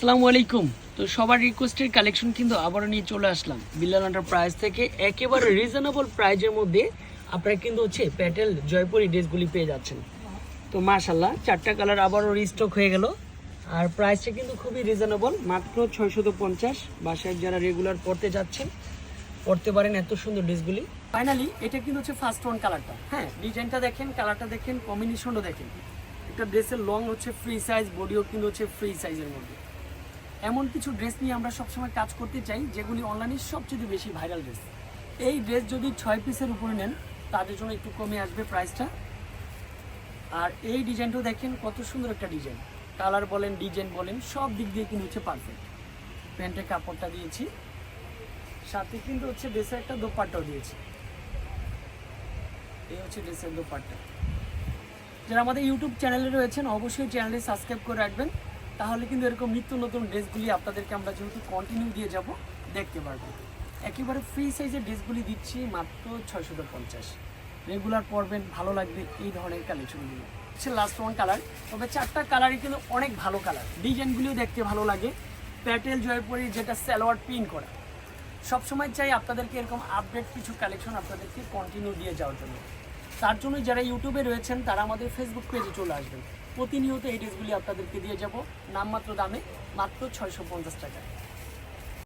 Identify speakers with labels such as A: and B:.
A: আসসালামু আলাইকুম। তো সবার রিকোয়েস্টের কালেকশন কিন্তু আবারও নিয়ে চলে আসলাম। বিল্লাল প্রাইস থেকে একেবারে রিজনেবল প্রাইজের মধ্যে আপনারা কিন্তু হচ্ছে প্যাটেল জয়পুরি ড্রেসগুলি পেয়ে যাচ্ছেন। তো মাশাল্লাহ চারটা কালার আবারও রিস্টক হয়ে গেল। আর প্রাইসটা কিন্তু খুবই রিজনেবল মাত্র ছয়শত পঞ্চাশ। বাসায় যারা রেগুলার পড়তে যাচ্ছেন, পড়তে পারেন এত সুন্দর ড্রেসগুলি ফাইনালি এটা কিন্তু হচ্ছে ফার্স্ট ওয়ান কালারটা হ্যাঁ ডিজাইনটা দেখেন কালারটা দেখেন কম্বিনেশনটা দেখেন। একটা ড্রেসের লং হচ্ছে ফ্রি সাইজ বডিও কিন্তু হচ্ছে ফ্রি সাইজের মধ্যে। এমন কিছু ড্রেস নিয়ে আমরা সবসময় কাজ করতে চাই, যেগুলি অনলাইনে সবচেয়ে বেশি ভাইরাল ড্রেস এই ড্রেস যদি ছয় পিসের উপরে নেন, তাদের জন্য একটু কমে আসবে প্রাইসটা আর এই ডিজাইনটাও দেখেন, কত সুন্দর একটা ডিজাইন কালার বলেন ডিজাইন বলেন, সব দিক দিয়ে কিন্তু হচ্ছে পারফেক্ট প্যান্টের কাপড়টা দিয়েছি। সাথে কিন্তু হচ্ছে ড্রেসের একটা দোপাট্টাও দিয়েছি। এই হচ্ছে ড্রেসের দোপাট্টা। যারা আমাদের ইউটিউব চ্যানেলে রয়েছেন, অবশ্যই চ্যানেলটি সাবস্ক্রাইব করে রাখবেন। তাহলে কিন্তু এরকম নিত্য নতুন ড্রেসগুলি আপনাদেরকে আমরা যেহেতু কন্টিনিউ দিয়ে যাব, দেখতে পারব। একেবারে ফ্রি সাইজের ড্রেসগুলি দিচ্ছি মাত্র ছয়শো পঞ্চাশ। রেগুলার পরবেন, ভালো লাগবে এই ধরনের কালেকশনগুলো। হচ্ছে লাস্ট ওয়ান কালার তবে চারটা কালারই কিন্তু অনেক ভালো কালার ডিজাইনগুলিও দেখতে ভালো লাগে। প্যাটেল জয়পুরি যেটা সালোয়ার পিন করা। সবসময় চাই আপনাদেরকে এরকম আপডেট কিছু কালেকশন আপনাদেরকে কন্টিনিউ দিয়ে যাওয়ার জন্য। তার জন্য যারা ইউটিউবে রয়েছেন, তারা আমাদের ফেসবুক পেজে চলে আসবেন। প্রতিনিয়ত এই ড্রেসগুলি আপনাদেরকে দিয়ে যাব। নামমাত্র দামে মাত্র ছয়শো পঞ্চাশ টাকা।